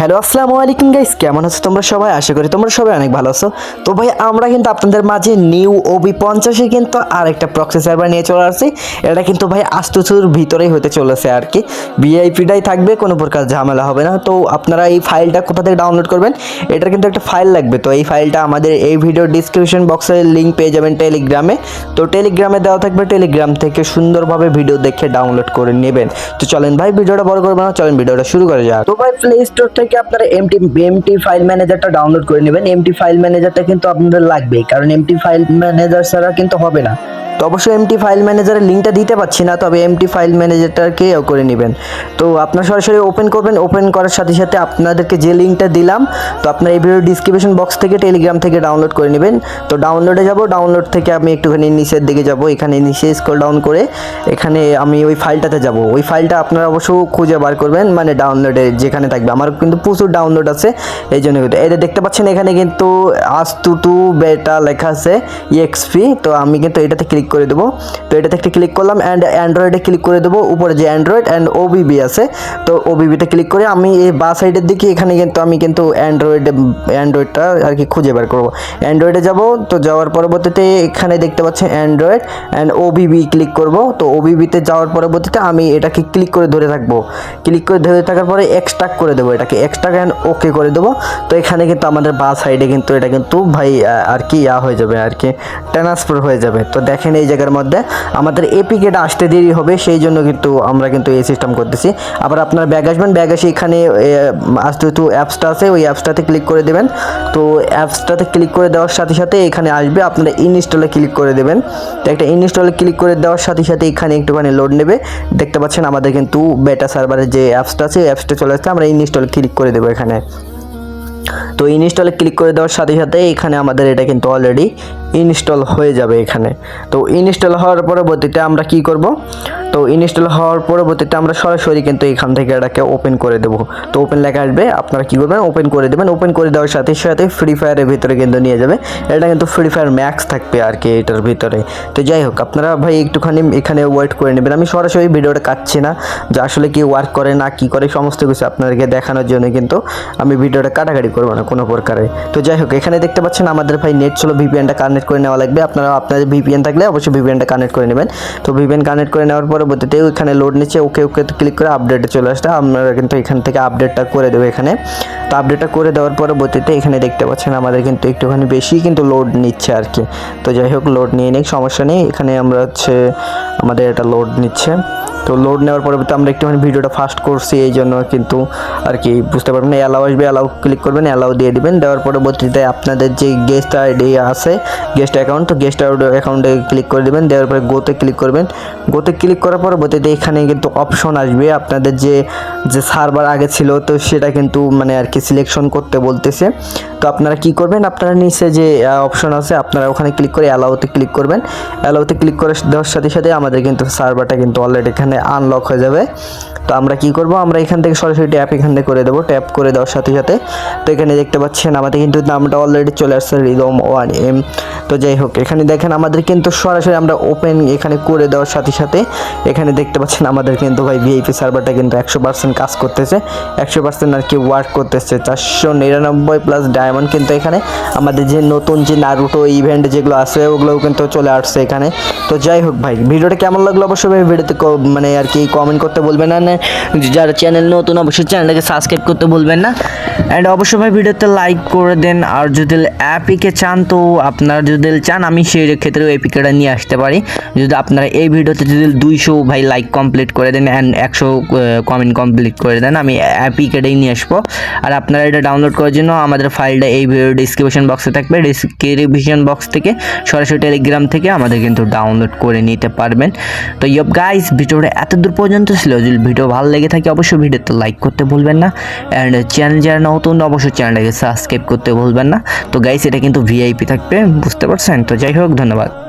Hello, আসসালামু আলাইকুম guys কেমন আছো তোমরা সবাই? আশা করি তোমরা সবাই অনেক ভালো আছো। তো ভাই, আমরা কিন্তু আপনাদের মাঝে নিউ ওবি পঞ্চাশে কিন্তু আর একটা প্রক্সি সার্ভার নিয়ে চলে আসছি। এটা কিন্তু ভাই আস্তুচুর ভিতরেই হতে চলেছে আর কি। ভিআইপিটাই থাকবে, কোনো প্রকার ঝামেলা হবে না। তো আপনারা এই ফাইলটা কোথা থেকে ডাউনলোড করবেন? এটার কিন্তু একটা ফাইল লাগবে। তো এই ফাইলটা আমাদের এই ভিডিও ডিসক্রিপশন বক্সে লিঙ্ক পেয়ে যাবেন টেলিগ্রামে তো টেলিগ্রামে দেওয়া থাকবে টেলিগ্রাম থেকে সুন্দরভাবে ভিডিও দেখে ডাউনলোড করে নেবেন। তো চলেন ভাই ভিডিওটা বড় করব না, চলেন ভিডিওটা শুরু করে যাক। তো ভাই প্লে স্টোর থেকে আপনারা এমটি এমটি ফাইল ম্যানেজারটা ডাউনলোড করে নেবেন। এমটি ফাইল ম্যানেজারটা কিন্তু আপনাদের লাগবেই, কারণ এমটি ফাইল ম্যানেজার ছাড়া কিন্তু হবে না। তো অবশ্যই এমটি ফাইল ম্যানেজারের লিঙ্কটা দিতে পাচ্ছি না, তবে এমটি ফাইল ম্যানেজারটাকে করে নেবেন। তো আপনার সরাসরি ওপেন করবেন ওপেন করার সাথে সাথে আপনাদেরকে যে লিঙ্কটা দিলাম, তো আপনার এই ভিডিও ডিসক্রিপশন বক্স থেকে টেলিগ্রাম থেকে ডাউনলোড করে নেবেন। তো ডাউনলোডে যাব ডাউনলোড থেকে আমি একটুখানি নিচের দিকে যাব, এখানে নিচে স্ক্রল ডাউন করে এখানে আমি ওই ফাইলটাতে যাব। ওই ফাইলটা আপনারা অবশ্য খুঁজে বার করবেন মানে ডাউনলোডে যেখানে থাকবে। আমার কিন্তু প্রচুর ডাউনলোড আছে, এই জন্য কিন্তু। এটা দেখতে পাচ্ছেন, এখানে কিন্তু আস্তু টু বেটা লেখা আছে ইএক্সপি তো আমি কিন্তু এটাতে ক্লিক করে দেবো। তো এটাতে একটা ক্লিক করলাম অ্যান্ড অ্যান্ড্রয়েডে ক্লিক করে দেবো। উপরে যে অ্যান্ড্রয়েড অ্যান্ড ওবিবি আছে। তো ওবিবিতে ক্লিক করে আমি এই বা সাইডের দিকে এখানে কিন্তু আমি কিন্তু অ্যান্ড্রয়েডে অ্যান্ড্রয়েডটা আর কি খুঁজে বের করব। অ্যান্ড্রয়েডে যাব, তো যাওয়ার পরবর্তীতে এখানে দেখতে পাচ্ছেন অ্যান্ড্রয়েড অ্যান্ড ওবিবি ক্লিক করব। তো ওবিবিতে যাওয়ার পরবর্তীতে আমি এটাকে ক্লিক করে ধরে থাকব। ক্লিক করে ধরে থাকার পরে এক্সট্রাক্ট করে দেবো এটাকে। এক্সট্রাক্ট অ্যান্ড ওকে করে দেবো। তো এখানে কিন্তু আমাদের বা সাইডে কিন্তু এটা কিন্তু ভাই আর কি ইয়া হয়ে যাবে, আর কি ট্রান্সফার হয়ে যাবে। তো দেখেন এই জায়গার মধ্যে। আমাদের এপিকেটা আসতে দেরি হবে, সেই জন্য কিন্তু আমরা কিন্তু এই সিস্টেম করতেছি। আবার আপনার ব্যাগ আসবেন ব্যাগ এসে এখানে আসতে তো অ্যাপসটা আছে, ওই অ্যাপসটাতে ক্লিক করে দেবেন। তো অ্যাপসটাতে ক্লিক করে দেওয়ার সাথে সাথে এখানে আসবে, আপনারা ইনস্টলে ক্লিক করে দেবেন। তো একটা ইনস্টলে ক্লিক করে দেওয়ার সাথে সাথে এখানে একটুখানি লোড নেবে। দেখতে পাচ্ছেন আমাদের কিন্তু বেটা সার্ভারের যে অ্যাপসটা আছে অ্যাপসটা চলে আসছে, আমরা ইনস্টলে ক্লিক করে দেবো এখানে। তো ইনস্টলে ক্লিক করে দেওয়ার সাথে সাথে এখানে আমাদের এটা কিন্তু অলরেডি ইনস্টল হয়ে যাবে এখানে। তো ইনস্টল হওয়ার পরবর্তীতে আমরা কি করব? তো ইনস্টল হওয়ার পরবর্তীতে আমরা সরাসরি কিন্তু এখান থেকে এটাকে ওপেন করে দেবো। তো ওপেন লেখা আসবে, আপনারা কী করবেন? ওপেন করে দেবেন। ওপেন করে দেওয়ার সাথে সাথে ফ্রি ফায়ারের ভিতরে কিন্তু নিয়ে যাবে। এটা কিন্তু ফ্রি ফায়ার ম্যাক্স থাকবে আর কি এটার ভিতরে। তো যাই হোক, আপনারা ভাই একটুখানি এখানে ওয়েট করে নেবেন। আমি সরাসরি ভিডিওটা কাটছি না, যে আসলে কি ওয়ার্ক করে, না কি করে, সমস্ত কিছু আপনাদেরকে দেখানোর জন্য কিন্তু আমি ভিডিওটা কাটাকাটি করব না কোনো প্রকারে। তো যাই হোক, এখানে দেখতে পাচ্ছেন আমাদের ভাই নেট ছিল ভিপিএনটা কানেক্ট করে নেওয়া লাগবে। আপনারা আপনাদের ভিপিএন থাকলে অবশ্যই ভিপিএনটা কানেক্ট করে নেবেন। তো ভিপিএন কানেক্ট করে নেওয়ার পরবর্তীতে ওইখানে লোড নিচ্ছে, ওকে ওকে ক্লিক করে আপডেটে চলে আসতে আপনারা কিন্তু এখান থেকে আপডেটটা করে দেবে এখানে। তো আপডেটটা করে দেওয়ার পরবর্তীতে এখানে দেখতে পাচ্ছেন আমাদের কিন্তু একটুখানি বেশি কিন্তু লোড নিচ্ছে আর কি। তো যাই হোক লোড নিয়ে নিক, সমস্যা নেই। এখানে আমরা হচ্ছে আমাদের এটা লোড নিচ্ছে। তো লোড নেওয়ার পরবর্তী আমরা একটুখানি ভিডিওটা ফাস্ট করছি, এই জন্য কিন্তু আর কি বুঝতে পারবেন না অ্যালাউ আসবে অ্যালাউ ক্লিক করবেন অ্যালাউ দিয়ে দিবেন। দেওয়ার পরে পরবর্তীতে আপনাদের যে গেস্ট আইডি আছে গেস্ট অ্যাকাউন্ট তো গেস্ট অ্যাকাউন্টে ক্লিক করে দেবেন। দেওয়ার পরে গোতে ক্লিক করবেন। গোতে ক্লিক করার পরবর্তীতে এখানে কিন্তু অপশন আসবে। আপনাদের যে যে সার্ভার আগে ছিল, তো সেটা কিন্তু মানে আর কি সিলেকশন করতে বলতেছে। তো আপনারা কি করবেন? আপনারা নিচে যে অপশন আছে, আপনারা ওখানে ক্লিক করে অ্যালাউতে ক্লিক করবেন। অ্যালাউতে ক্লিক করে দেওয়ার সাথে সাথে আমাদের কিন্তু সার্ভারটা কিন্তু অলরেডি এখানে আনলক হয়ে যাবে। তো আমরা কি করব? আমরা এখান থেকে সরাসরি ট্যাপ এখান থেকে করে দেবো। ট্যাপ করে দেওয়ার সাথে সাথে তো এখানে দেখতে পাচ্ছেন আমাদের কিন্তু নামটা অলরেডি চলে আসছে রিদম ওয়ান এম তো যাই হোক, এখানে দেখেন আমাদের কিন্তু সরাসরি আমরা ওপেন এখানে করে দেওয়ার সাথে সাথে এখানে দেখতে পাচ্ছেন আমাদের কিন্তু ভাই ভিআইপি সার্ভারটা কিন্তু একশো পার্সেন্ট কাজ করতেছে। একশো পার্সেন্ট আর কি ওয়ার্ক করতেছে। চারশো নিরানব্বই প্লাস ডায়মন্ড কিন্তু এখানে আমাদের যে নতুন যে নারুটো ইভেন্ট যেগুলো আছে, ওগুলোও কিন্তু চলে আসছে এখানে। তো যাই হোক ভাই, ভিডিওটা কেমন লাগল অবশ্যই ভিডিওতে মানে আর কি কমেন্ট করতে বলবেন না যারা চ্যানেল নতুন, অবশ্যই চ্যানেলটাকে সাবস্ক্রাইব করতে বলবেন না। অ্যান্ড অবশ্যই ভাই ভিডিওতে লাইক করে দেন, আর যদি অ্যাপিকে চান তো আপনারা যদি চান, আমি সেই ক্ষেত্রে এপিকেটা নিয়ে আসতে পারি। যদি আপনারা এই ভিডিওতে যদি দুইশো ভাই লাইক কমপ্লিট করে দেন অ্যান্ড একশো কমেন্ট কমপ্লিট করে দেন, আমি অ্যাপিকেটাই নিয়ে আসব। আর আপনারা এটা ডাউনলোড করার জন্য আমাদের ফাইলটা এই ভিডিও ডিসক্রিপশন বক্সে থাকবে। ডিসক্রিপশন বক্স থেকে সরাসরি টেলিগ্রাম থেকে আমাদের কিন্তু ডাউনলোড করে নিতে পারবেন। তো ইয়ব গাইস ভিডিওটা এত দূর পর্যন্ত ছিল। যদি ভিডিও ভালো লেগে থাকে, অবশ্যই ভিডিওতে লাইক করতে ভুলবেন না। অ্যান্ড চ্যানেল যারা নতুন, অবশ্যই চ্যানেলটাকে সাবস্ক্রাইব করতে ভুলবেন না। তো গাইস এটা কিন্তু ভিআইপি থাকবে, বুঝতে পারছেন? তো যাই হোক, ধন্যবাদ।